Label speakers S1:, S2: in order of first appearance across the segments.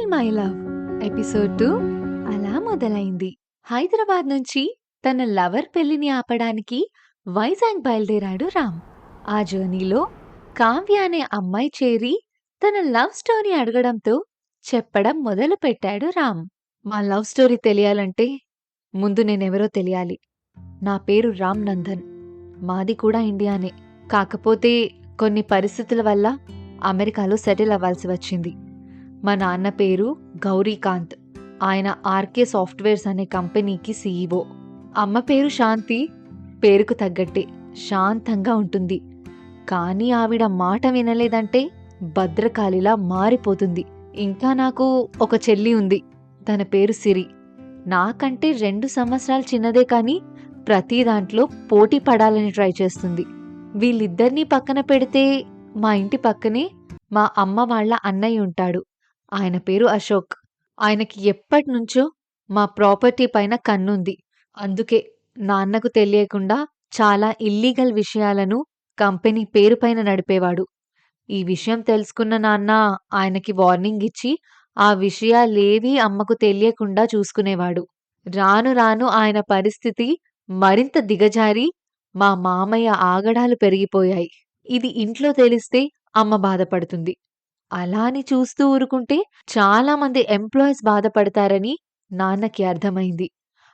S1: Smile my love episode two అలా మొదలైంది. హైదరాబాద్ నుంచి తన లవర్ పెళ్ళిని ఆపడానికి వైజాగ్ బయలుదేరాడు రామ్. ఆ జర్నీలో కావ్య అనే అమ్మాయి చేరి తన లవ్ స్టోరీ అడగడంతో చెప్పడం మొదలు పెట్టాడు రామ్. మా లవ్ స్టోరీ తెలియాలంటే ముందు నేనెవరో తెలియాలి. నా పేరు రామ్ నందన్. మాది కూడా ఇండియానే. కాకపోతే కొన్ని పరిస్థితుల వల్ల అమెరికాలో సెటిల్ అవ్వాల్సి వచ్చింది. మా నాన్న పేరు గౌరీకాంత్. ఆయన ఆర్కే సాఫ్ట్వేర్స్ అనే కంపెనీకి సీఈఓ. అమ్మ పేరు శాంతి పేరుకు తగ్గట్టే శాంతంగా ఉంటుంది. కానీ ఆవిడ మాట వినలేదంటే భద్రకాళిలా మారిపోతుంది. ఇంకా నాకు ఒక చెల్లి ఉంది తన పేరు సిరి. నాకంటే రెండు సంవత్సరాలు చిన్నదే కానీ ప్రతి దాంట్లో పోటీ పడాలని ట్రై చేస్తుంది. వీళ్ళిద్దరినీ పక్కన పెడితే మా ఇంటి పక్కనే మా అమ్మ వాళ్ళ అన్నయ్య ఉంటాడు. ఆయన పేరు అశోక్. ఆయనకి ఎప్పట్నుంచో మా ప్రాపర్టీ పైన కన్నుంది. అందుకే నాన్నకు తెలియకుండా చాలా ఇల్లీగల్ విషయాలను కంపెనీ పేరు పైన నడిపేవాడు. ఈ విషయం తెలుసుకున్న నాన్న ఆయనకి వార్నింగ్ ఇచ్చి ఆ విషయాలేవీ అమ్మకు తెలియకుండా చూసుకునేవాడు. రాను రాను ఆయన పరిస్థితి మరింత దిగజారి మా మామయ్య ఆగడాలు పెరిగిపోయాయి. ఇది ఇంట్లో తెలిస్తే అమ్మ బాధపడుతుంది. అలా అని చూస్తూ ఊరుకుంటే చాలా మంది ఎంప్లాయీస్ బాధపడతారని నాన్నకి అర్థమైంది.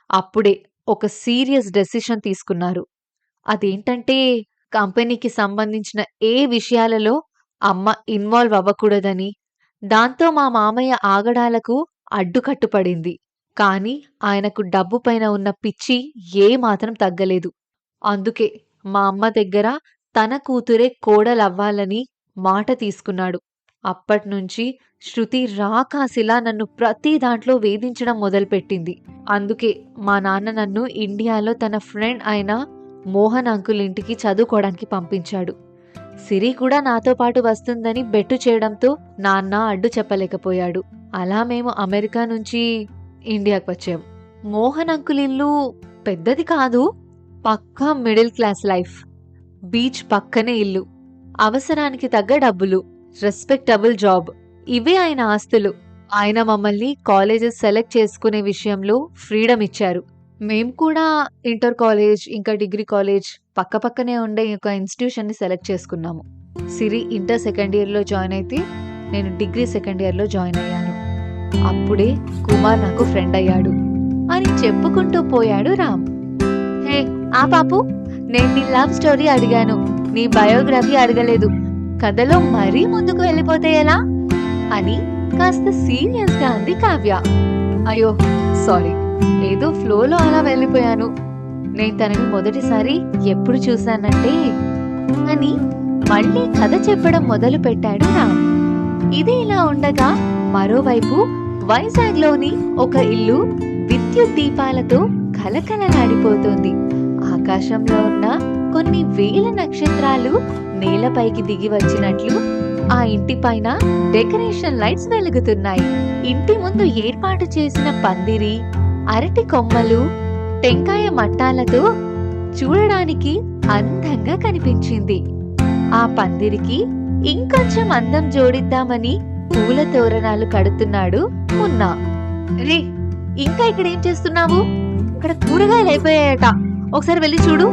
S1: అప్పుడే ఒక సీరియస్ డెసిషన్ తీసుకున్నారు. అదేంటంటే కంపెనీకి సంబంధించిన ఏ విషయాలలో అమ్మ ఇన్వాల్వ్ అవ్వకూడదని దాంతో మా మామయ్య ఆగడాలకు అడ్డుకట్టుపడింది కానీ ఆయనకు డబ్బు పైన ఉన్న పిచ్చి ఏమాత్రం తగ్గలేదు. అందుకే మా అమ్మ దగ్గర తన కూతురే కోడలవ్వాలని మాట తీసుకున్నాడు. అప్పట్నుంచి శృతి రాకాసిలా నన్ను ప్రతి దాంట్లో వేధించడం మొదలుపెట్టింది. అందుకే మా నాన్న నన్ను ఇండియాలో తన ఫ్రెండ్ అయిన మోహన్ అంకుల్ ఇంటికి చదువుకోవడానికి పంపించాడు. సిరి కూడా నాతో పాటు వస్తుందని బెట్టు చేయడంతో నాన్న అడ్డు చెప్పలేకపోయాడు. అలా మేము అమెరికా నుంచి ఇండియాకి వచ్చాం. మోహన్ అంకుల్ ఇల్లు పెద్దది కాదు పక్కా మిడిల్ క్లాస్ లైఫ్. బీచ్ పక్కనే ఇల్లు. అవసరానికి తగ్గ డబ్బులు. రెస్పెక్టబుల్ జాబ్ ఇవే ఆయన ఆస్తులు. ఆయన మమ్మల్ని కాలేజెస్ సెలెక్ట్ చేసుకునే విషయంలో ఫ్రీడమ్ ఇచ్చారు. మేము కూడా ఇంటర్ కాలేజ్ ఇంకా డిగ్రీ కాలేజ్ పక్కపక్కనే ఉండే ఒక ఇన్స్టిట్యూషన్ని సెలెక్ట్ చేసుకున్నాము. సిరి ఇంటర్ సెకండ్ ఇయర్లో జాయిన్ అయితే నేను డిగ్రీ సెకండ్ ఇయర్లో జాయిన్ అయ్యాను. అప్పుడే కుమార్ నాకు ఫ్రెండ్ అయ్యాడు. అని చెప్పుకుంటూ పోయాడు రామ్. హే ఆ పాపు నేను నీ లవ్ స్టోరీ అడిగాను. నీ బయోగ్రఫీ అడగలేదు. కథలో మరీ ముందుకు వెళ్ళిపోతే ఎలా? అని కాస్త సీరియస్గా అంది కావ్య. అయ్యో సారీ. ఏదో ఫ్లోలో అలా వెళ్ళిపోయాను. నేను తనని మొదటిసారి ఎప్పుడు చూశానంటే అని మళ్ళీ కథ చెప్పడం మొదలు పెట్టాడు రామ్. ఇది ఇలా ఉండగా మరోవైపు వైజాగ్లోని ఒక ఇల్లు విద్యుత్ దీపాలతో కలకలలాడిపోతుంది. ఆకాశంలో ఉన్న కొన్ని వేల నక్షత్రాలు నేలపైకి దిగి వచ్చినట్లు ఆ ఇంటి పైన డెకరేషన్ లైట్స్ వెలుగుతున్నాయి. ఇంటి ముందు ఏర్పాటు చేసిన పందిరి అరటి కొమ్మలు టెంకాయ మట్టాలతో చూడడానికి అందంగా కనిపించింది. ఆ పందిరికి ఇంకొంచెం అందం జోడిద్దామని పూల తోరణాలు కడుతున్నాడు మున్నా. రే ఇంకా ఇక్కడ ఏం చేస్తున్నావు? ఇక్కడ కూరగాయలు అయిపోయాయట. ఒకసారి వెళ్ళి చూడు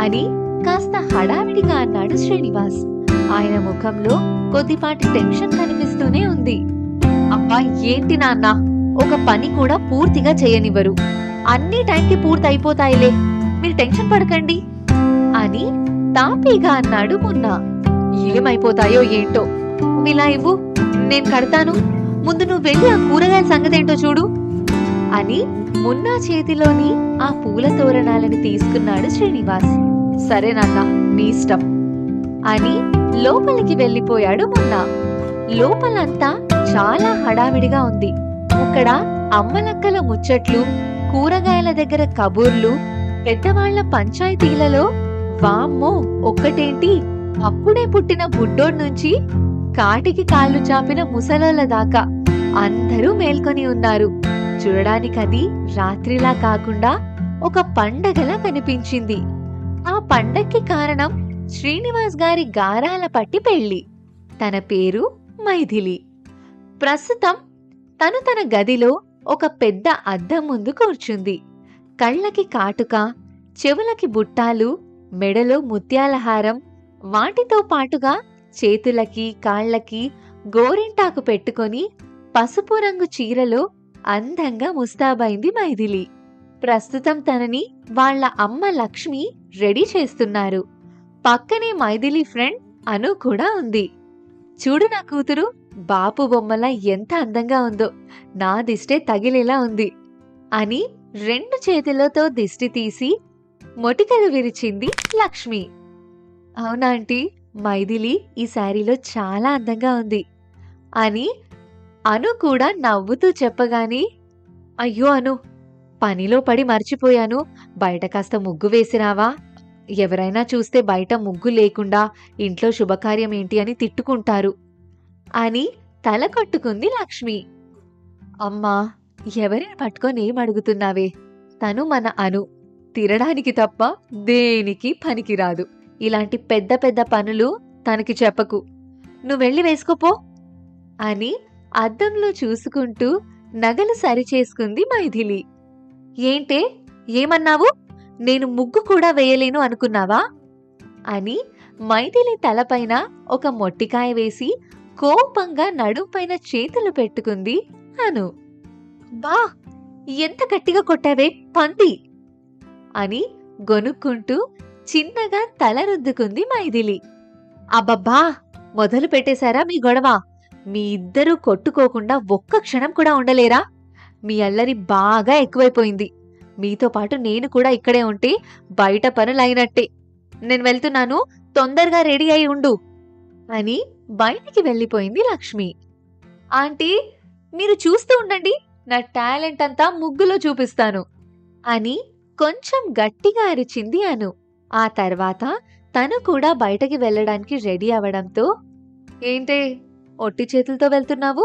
S1: అని కాస్త హడావిడిగా అన్నాడు శ్రీనివాస్. ఆయన ముఖంలో కొద్దిపాటి టెన్షన్ కనిపిస్తూనే ఉంది. అబ్బా ఏంటి నాన్న? ఒక పని కూడా పూర్తిగా చేయనివ్వరు. అన్ని టైంకి పూర్తి అయిపోతాయిలే మీరు టెన్షన్ పడకండి. అని తాపీగా అన్నాడు మున్నా. ఏమైపోతాయో ఏంటో? ఇలా ఇవ్వు. నేను కడతాను. ముందు నువ్వు వెళ్ళి ఆ కూరగాయల సంగతేంటో చూడు. అని మున్నా చేతిలోని ఆ పూల తోరణాలను తీసుకున్నాడు శ్రీనివాస్. సరే నాన్న నీ ఇష్టం. అని లోపలికి వెళ్ళిపోయాడు మున్నా. లోపలంతా చాలా హడావిడిగా ఉంది. అక్కడ అమ్మలక్కల ముచ్చట్లు కూరగాయల దగ్గర కబుర్లు పెద్దవాళ్ళ పంచాయతీలలో వామ్మో ఒక్కటేంటి? అప్పుడే పుట్టిన బుడ్డోడ్ నుంచి కాటికి కాళ్ళు చాపిన ముసలోళ్ళ దాకా అందరూ మేల్కొని ఉన్నారు. చూడడానికది రాత్రిలా కాకుండా ఒక పండగలా కనిపించింది. ఆ పండక్కి కారణం శ్రీనివాస్ గారి గారాల పట్టి పెళ్ళి తన పేరు మైథిలి. ప్రస్తుతం తను తన గదిలో ఒక పెద్ద అద్దం ముందు కూర్చుంది. కళ్ళకి కాటుక చెవులకి బుట్టాలు మెడలో ముత్యాలహారం వాటితో పాటుగా చేతులకి కాళ్ళకి గోరింటాకు పెట్టుకొని పసుపు రంగు చీరలో అందంగా ముస్తాబైంది మైథిలి. ప్రస్తుతం తనని వాళ్ళ అమ్మ లక్ష్మి రెడీ చేస్తున్నారు. పక్కనే మైథిలి ఫ్రెండ్ అను కూడా ఉంది. చూడు నా కూతురు బాపు బొమ్మల ఎంత అందంగా ఉందో నా దిష్టే తగిలేలా ఉంది అని రెండు చేతులతో దిష్టి తీసి మొటికలు విరిచింది లక్ష్మి. అవునా ఆంటీ మైథిలి ఈ శారీలో చాలా అందంగా ఉంది అని అను కూడా నవ్వుతూ చెప్పగాని అయ్యో అను పనిలో పడి మర్చిపోయాను. బయట కాస్త ముగ్గు వేసినావా? ఎవరైనా చూస్తే బయట ముగ్గు లేకుండా ఇంట్లో శుభకార్యం ఏంటి అని తిట్టుకుంటారు. అని తల కొట్టుకుంది లక్ష్మి. అమ్మా ఎవరిని పట్టుకొని ఏం అడుగుతున్నావే? తను మన అను. తినడానికి తప్ప దేనికి పనికిరాదు. ఇలాంటి పెద్ద పెద్ద పనులు తనకి చెప్పకు. నువ్వు వెళ్ళి వేసుకోపో అని అద్దంలో చూసుకుంటూ నగలు సరిచేసుకుంది మైథిలి. ఏంటే? ఏమన్నావు? నేను ముగ్గు కూడా వేయలేను అనుకున్నావా? అని మైథిలి తలపైన ఒక మొట్టికాయ వేసి కోపంగా నడుంపైన చేతులు పెట్టుకుంది అను. బా ఎంత గట్టిగా కొట్టావే పంది! అని గొనుక్కుంటూ చిన్నగా తల రుద్దుకుంది మైథిలి. అబ్బబ్బా మొదలు పెట్టేశారా మీ గొడవ? మీ ఇద్దరూ కొట్టుకోకుండా ఒక్క క్షణం కూడా ఉండలేరా? మీ అల్లరి బాగా ఎక్కువైపోయింది. మీతో పాటు నేను కూడా ఇక్కడే ఉంటే బయట పనులైనట్టే. నేను వెళ్తున్నాను తొందరగా రెడీ అయి ఉండు అని బయటికి వెళ్ళిపోయింది లక్ష్మి. ఆంటీ మీరు చూస్తూ ఉండండి నా టాలెంట్ అంతా ముగ్గులో చూపిస్తాను అని కొంచెం గట్టిగా అరిచింది అను. ఆ తర్వాత తను కూడా బయటకి వెళ్ళడానికి రెడీ అవడంతో ఏంటే ఒట్టి చేతులతో వెళ్తున్నావు?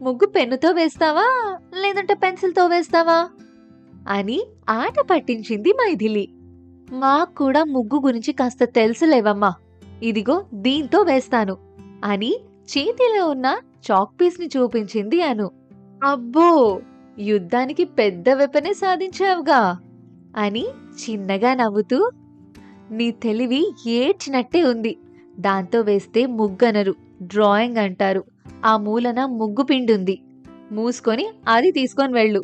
S1: ముగ్గు పెన్నుతో వేస్తావా? లేదంటే పెన్సిల్తో వేస్తావా? అని ఆట పట్టించింది మైథిలి. మాకు కూడా ముగ్గు గురించి కాస్త తెలుసులేవమ్మా ఇదిగో దీంతో వేస్తాను అని చేతిలో ఉన్న చాక్ పీస్ని చూపించింది అను. అబ్బో! యుద్ధానికి పెద్ద వెపనే సాధించావుగా అని చిన్నగా నవ్వుతూ నీ తెలివి ఏడ్చినట్టే ఉంది. దాంతో వేస్తే ముగ్గనరు. డ్రాయింగ్ అంటారు. ఆ మూలన ముగ్గు పిండుంది. మూసుకొని అది తీసుకొని వెళ్ళు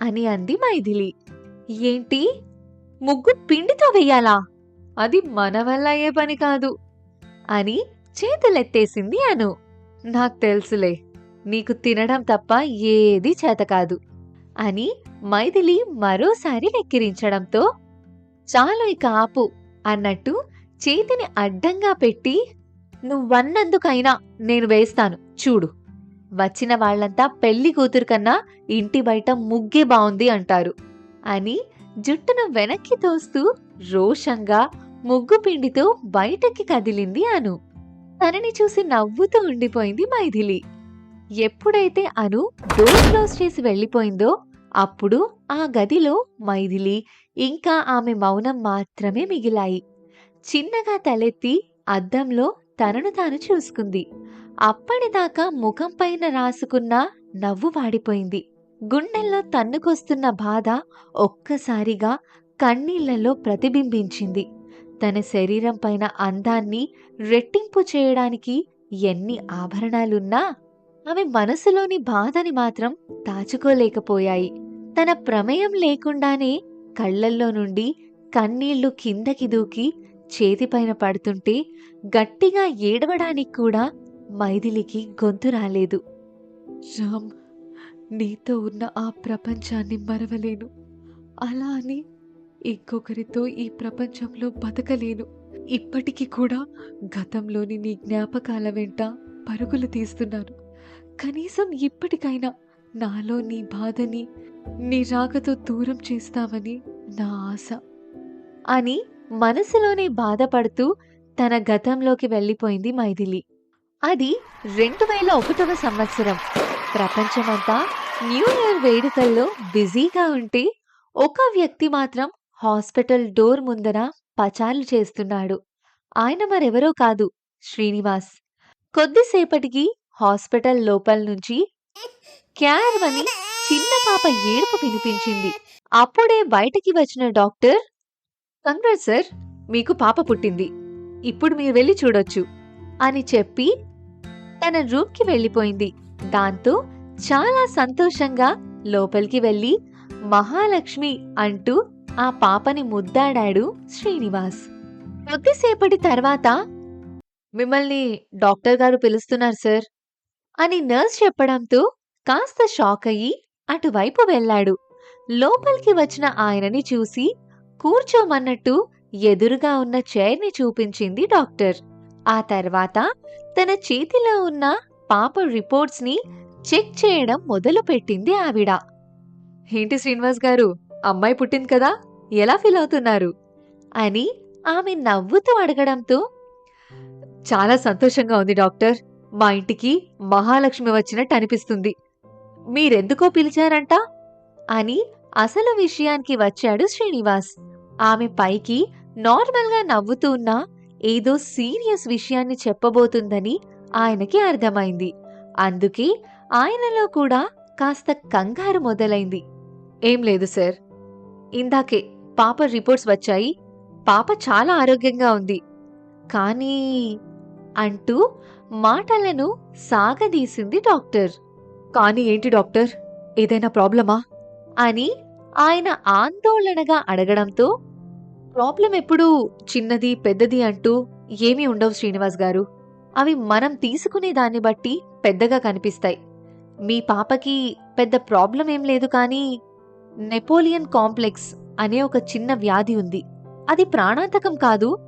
S1: అని అంది మైథిలి. ఏంటి? ముగ్గు పిండితో వెయ్యాలా? అది మన వల్ల అయ్యే పని కాదు అని చేతులెత్తేసింది అను. నాకు తెలుసులే నీకు తినడం తప్ప ఏది చేత కాదు అని మైథిలి మరోసారి వెక్కిరించడంతో చాలు ఇక ఆపు అన్నట్టు చేతిని అడ్డంగా పెట్టి నువ్వన్నందుకైనా నేను వేస్తాను. చూడు. వచ్చిన వాళ్ళంతా పెళ్ళి కూతురు కన్నా ఇంటి బయట ముగ్గే బాగుంది అంటారు. అని జుట్టును వెనక్కి తోస్తూ రోషంగా ముగ్గు పిండితో బయటకి కదిలింది అను. తనని చూసి నవ్వుతూ ఉండిపోయింది మైథిలి. ఎప్పుడైతే అను డోర్ క్లోజ్ చేసి వెళ్ళిపోయిందో అప్పుడు ఆ గదిలో మైథిలి ఇంకా ఆమె మౌనం మాత్రమే మిగిలాయి. చిన్నగా తలెత్తి అద్దంలో తనను తాను చూసుకుంది. అప్పటిదాకా ముఖం పైన రాసుకున్న నవ్వు వాడిపోయింది. గుండెల్లో తన్నుకొస్తున్న బాధ ఒక్కసారిగా కన్నీళ్ళలో ప్రతిబింబించింది. తన శరీరం పైన అందాన్ని రెట్టింపు చేయడానికి ఎన్ని ఆభరణాలున్నా ఆమె మనసులోని బాధని మాత్రం దాచుకోలేకపోయాయి. తన ప్రమేయం లేకుండానే కళ్ళల్లో నుండి కన్నీళ్ళు కిందకి దూకి చేతిపైన పడుతుంటే గట్టిగా ఏడవడానికి కూడా మైథిలికి గొంతు రాలేదు. రామ్ నీతో ఉన్న ఆ ప్రపంచాన్ని మరవలేను. అలా అని ఇంకొకరితో ఈ ప్రపంచంలో బతకలేను. ఇప్పటికీ కూడా గతంలోని నీ జ్ఞాపకాల వెంట పరుగులు తీస్తున్నాను. కనీసం ఇప్పటికైనా నాలో నీ బాధని నీ రాకతో దూరం చేస్తావని నా ఆశ అని మనసులోనే బాధపడుతూ తన గతంలోకి వెళ్ళిపోయింది మైథిలి. అది రెండు వేల ఒకటవ సంవత్సరం. ప్రపంచమంతా న్యూ ఇయర్ వేడుకల్లో బిజీగా ఉంటే ఒక వ్యక్తి మాత్రం హాస్పిటల్ డోర్ ముందర పచార్లు చేస్తున్నాడు. ఆయన మరెవరో కాదు శ్రీనివాస్. కొద్దిసేపటికి హాస్పిటల్ లోపల నుంచి క్యార్వని చిన్న పాప ఏడుపు వినిపించింది. అప్పుడే బయటికి వచ్చిన డాక్టర్ కంగ్రాట్ సార్ మీకు పాప పుట్టింది. ఇప్పుడు మీరు వెళ్ళి చూడొచ్చు అని చెప్పి తన రూమ్కి వెళ్ళిపోయింది. దాంతో చాలా సంతోషంగా లోపలికి వెళ్ళి మహాలక్ష్మి అంటూ ఆ పాపని ముద్దాడాడు శ్రీనివాస్. కొద్దిసేపటి తర్వాత మిమ్మల్ని డాక్టర్ గారు పిలుస్తున్నారు సార్ అని నర్స్ చెప్పడంతో కాస్త షాక్ అయ్యి అటువైపు వెళ్ళాడు. లోపలికి వచ్చిన ఆయనని చూసి కూర్చోమన్నట్టు ఎదురుగా ఉన్న చైర్ని చూపించింది డాక్టర్. ఆ తర్వాత తన చేతిలో ఉన్న పాప రిపోర్ట్స్ని చెక్ చేయడం మొదలుపెట్టింది ఆవిడ. ఏంటి శ్రీనివాస్ గారు అమ్మాయి పుట్టింది కదా ఎలా ఫీల్ అవుతున్నారు? అని ఆమె నవ్వుతూ అడగడంతో చాలా సంతోషంగా ఉంది డాక్టర్. మా ఇంటికి మహాలక్ష్మి వచ్చినట్టు అనిపిస్తుంది. మీరెందుకో పిలిచారంట? అని అసలు విషయానికి వచ్చాడు శ్రీనివాస్. ఆమె పైకి నార్మల్గా నవ్వుతూ ఉన్న ఏదో సీరియస్ విషయాన్ని చెప్పబోతుందని ఆయనకి అర్థమైంది. అందుకే ఆయనలో కూడా కాస్త కంగారు మొదలైంది. ఏం లేదు సార్. ఇందాకే పాప రిపోర్ట్స్ వచ్చాయి. పాప చాలా ఆరోగ్యంగా ఉంది. కానీ అంటూ మాటలను సాగదీసింది డాక్టర్. కానీ ఏంటి డాక్టర్? ఏదైనా ప్రాబ్లమా? అని ఆయన ఆందోళనగా అడగడంతో ప్రాబ్లం ఎప్పుడూ చిన్నది పెద్దది అంటూ ఏమీ ఉండవు శ్రీనివాస్ గారు. అవి మనం తీసుకునే దాన్ని బట్టి పెద్దగా కనిపిస్తాయి. మీ పాపకి పెద్ద ప్రాబ్లం ఏం లేదు కానీ నెపోలియన్ కాంప్లెక్స్ అనే ఒక చిన్న వ్యాధి ఉంది. అది ప్రాణాంతకం కాదు.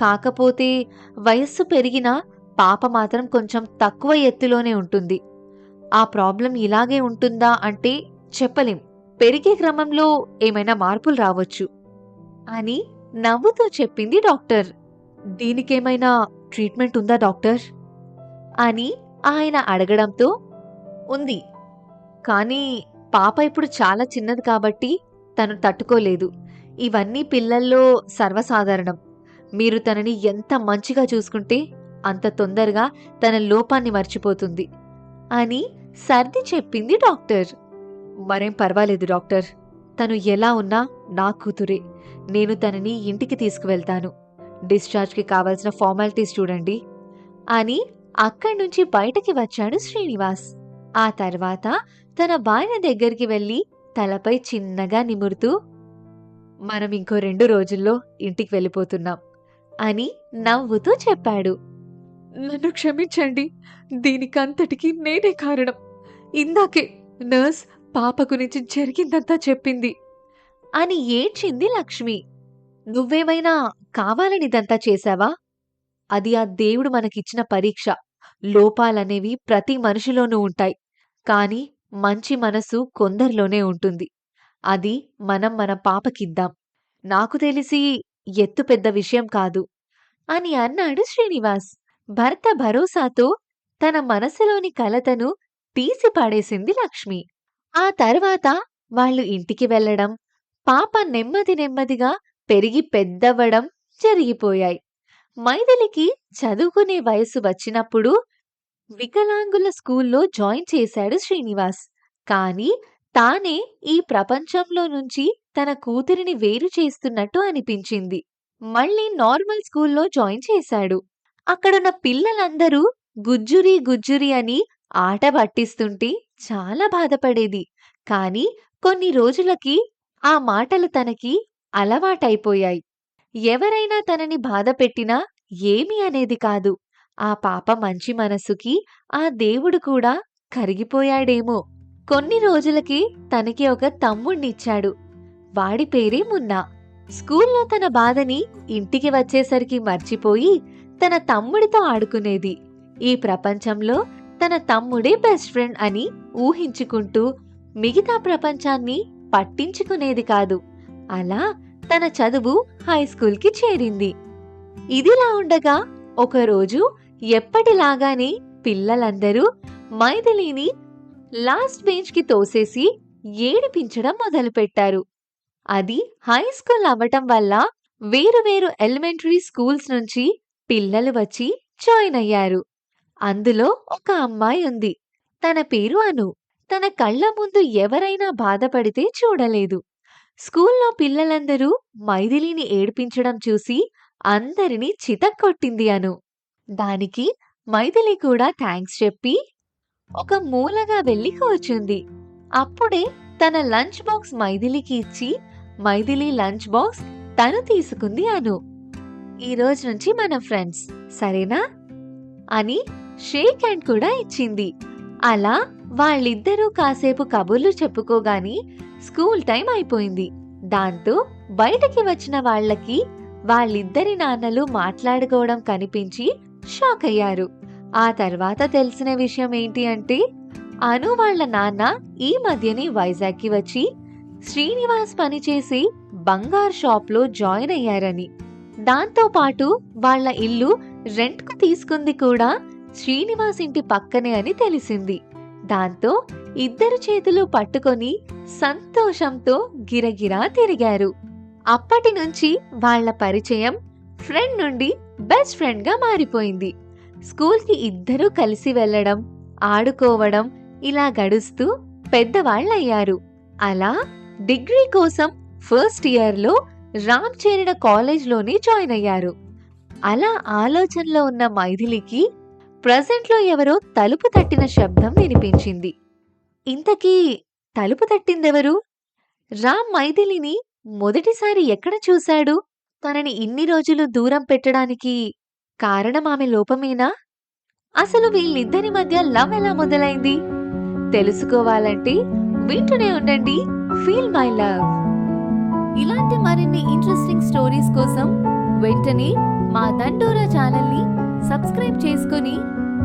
S1: కాకపోతే వయస్సు పెరిగినా పాప మాత్రం కొంచెం తక్కువ ఎత్తులోనే ఉంటుంది. ఆ ప్రాబ్లం ఇలాగే ఉంటుందా అంటే చెప్పలేం. పెరిగే క్రమంలో ఏమైనా మార్పులు రావచ్చు అని నవ్వుతూ చెప్పింది డాక్టర్. దీనికేమైనా ట్రీట్మెంట్ ఉందా డాక్టర్? అని ఆయన అడగడంతో ఉంది. కానీ పాప ఇప్పుడు చాలా చిన్నది కాబట్టి తను తట్టుకోలేదు. ఇవన్నీ పిల్లల్లో సర్వసాధారణం. మీరు తనని ఎంత మంచిగా చూసుకుంటే అంత తొందరగా తన లోపాన్ని మర్చిపోతుంది అని సర్ది చెప్పింది డాక్టర్. మరేం పర్వాలేదు డాక్టర్. తను ఎలా ఉన్నా నా కూతురే. నేను తనని ఇంటికి తీసుకువెళ్తాను. డిశ్చార్జ్కి కావాల్సిన ఫార్మాలిటీస్ చూడండి. అని అక్కడి నుంచి బయటకి వచ్చాడు శ్రీనివాస్. ఆ తర్వాత తన భార్య దగ్గరికి వెళ్ళి తలపై చిన్నగా నిమురుతూ మనం ఇంకో రెండు రోజుల్లో ఇంటికి వెళ్ళిపోతున్నాం అని నవ్వుతూ చెప్పాడు. నన్ను క్షమించండి. దీనికంతటికి నేనే కారణం. ఇందాకే నర్స్ పాప గురించి జరిగిందంతా చెప్పింది. అని ఏడ్చింది లక్ష్మి. నువ్వేమైనా కావాలనిదంతా చేశావా? అది ఆ దేవుడు మనకిచ్చిన పరీక్ష. లోపాలనేవి ప్రతి మనిషిలోనూ ఉంటాయి. కానీ మంచి మనసు కొందరిలోనే ఉంటుంది. అది మనం మన పాపకిద్దాం. నాకు తెలిసి ఎత్తు పెద్ద విషయం కాదు. అని అన్నాడు శ్రీనివాస్. భర్త భరోసాతో తన మనసులోని కలతను తీసిపాడేసింది లక్ష్మి. ఆ తర్వాత వాళ్ళు ఇంటికి వెళ్ళడం పాప నెమ్మది నెమ్మదిగా పెరిగి పెద్దవ్వడం జరిగిపోయాయి. మైథిలికి చదువుకునే వయసు వచ్చినప్పుడు వికలాంగుల స్కూల్లో జాయిన్ చేశాడు శ్రీనివాస్. కానీ తానే ఈ ప్రపంచంలో నుంచి తన కూతురిని వేరు చేస్తున్నట్టు అనిపించింది. మళ్ళీ నార్మల్ స్కూల్లో జాయిన్ చేశాడు. అక్కడున్న పిల్లలందరూ గుజ్జురి గుజ్జురి అని ఆట పట్టిస్తుంటే చాలా బాధపడేది. కానీ కొన్ని రోజులకి ఆ మాటలు తనకి అలవాటైపోయాయి. ఎవరైనా తనని బాధ పెట్టినా ఏమీ అనేది కాదు. ఆ పాప మంచి మనసుకి ఆ దేవుడు కూడా కరిగిపోయాడేమో. కొన్ని రోజులకి తనకి ఒక తమ్ముణ్ణిచ్చాడు వాడి పేరే మున్నా. స్కూల్లో తన బాధని ఇంటికి వచ్చేసరికి మర్చిపోయి తన తమ్ముడితో ఆడుకునేది. ఈ ప్రపంచంలో తన తమ్ముడే బెస్ట్ ఫ్రెండ్ అని ఊహించుకుంటూ మిగతా ప్రపంచాన్ని పట్టించుకునేది కాదు. అలా తన చదువు హై స్కూల్కి చేరింది. ఇదిలా ఉండగా ఒకరోజు ఎప్పటిలాగానే పిల్లలందరూ మైథిలిని లాస్ట్ బెంచ్కి తోసేసి ఏడిపించడం మొదలుపెట్టారు. అది హై స్కూల్ అవ్వటం వల్ల వేరు వేరు ఎలిమెంటరీ స్కూల్స్ నుంచి పిల్లలు వచ్చి జాయిన్ అయ్యారు. అందులో ఒక అమ్మాయి ఉంది తన పేరు అను తన కళ్ళ ముందు ఎవరైనా బాధపడితే చూడలేదు. స్కూల్లో పిల్లలందరూ మైథిలిని ఏడ్పించడం చూసి అందరినీ చితక్కొట్టింది అను. దానికి మైథిలి కూడా థ్యాంక్స్ చెప్పి ఒక మూలగా వెళ్ళి కూర్చుంది. అప్పుడే తన లంచ్ బాక్స్ మైథిలికి ఇచ్చి మైథిలి లంచ్ బాక్స్ తను తీసుకుంది అను. ఈ రోజు నుంచి మనం ఫ్రెండ్స్ సరేనా? అని షేక్ హ్యాండ్ కూడా ఇచ్చింది. అలా వాళ్ళిద్దరూ కాసేపు కబుర్లు చెప్పుకోగాని స్కూల్ టైం అయిపోయింది. దాంతో బయటకి వచ్చిన వాళ్ళకి వాళ్ళిద్దరి నాన్నలు మాట్లాడుకోవడం కనిపించి షాక్ అయ్యారు. ఆ తర్వాత తెలిసిన విషయం ఏంటి అంటే అను వాళ్ళ నాన్న ఈ మధ్యనే వైజాగ్‌కి వచ్చి శ్రీనివాస్ పనిచేసి బంగారు షాప్‌లో జాయిన్ అయ్యారని. దాంతో పాటు వాళ్ళ ఇల్లు రెంట్‌కు తీసుకుంది కూడా శ్రీనివాస్ ఇంటి పక్కనే అని తెలిసింది. దాంతో ఇద్దరు చేతులు పట్టుకొని సంతోషంతో గిరగిరా తిరిగారు. అప్పటి నుంచి వాళ్ళ పరిచయం ఫ్రెండ్ నుండి బెస్ట్ ఫ్రెండ్‌గా మారిపోయింది. స్కూల్‌కి ఇద్దరూ కలిసి వెళ్ళడం, ఆడుకోవడం ఇలా గడుస్తూ పెద్దవాళ్ళయ్యారు. అలా డిగ్రీ కోసం ఫస్ట్ ఇయర్‌లో రామ్ చేరిన కాలేజ్‌లోనే జాయిన్ అయ్యారు. అలా ఆలోచనలో ఉన్న మైథిలికి ప్రెజెంట్‌లో ఎవరో తలుపు తట్టిన శబ్దం వినిపించింది. ఇంతకీ తలుపు తట్టిందెవరు? రామ్ మైథిలిని మొదటిసారి ఎక్కడ చూశాడు? తనని ఇన్ని రోజులు దూరం పెట్టడానికి కారణం ఆమె లోపమేనా? అసలు వీళ్ళిద్దరి మధ్య లవ్ ఎలా మొదలైంది? తెలుసుకోవాలంటే వింటూనే ఉండండి ఫీల్ మై లవ్. ఇలాంటి మరిన్ని ఇంట్రెస్టింగ్ స్టోరీస్ కోసం వెంటనే మా దండోరా ఛానల్‌ని సబ్స్క్రైబ్ చేసుకొని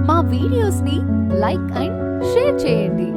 S1: మా వీడియోస్‌ని లైక్ అండ్ షేర్ చేయండి.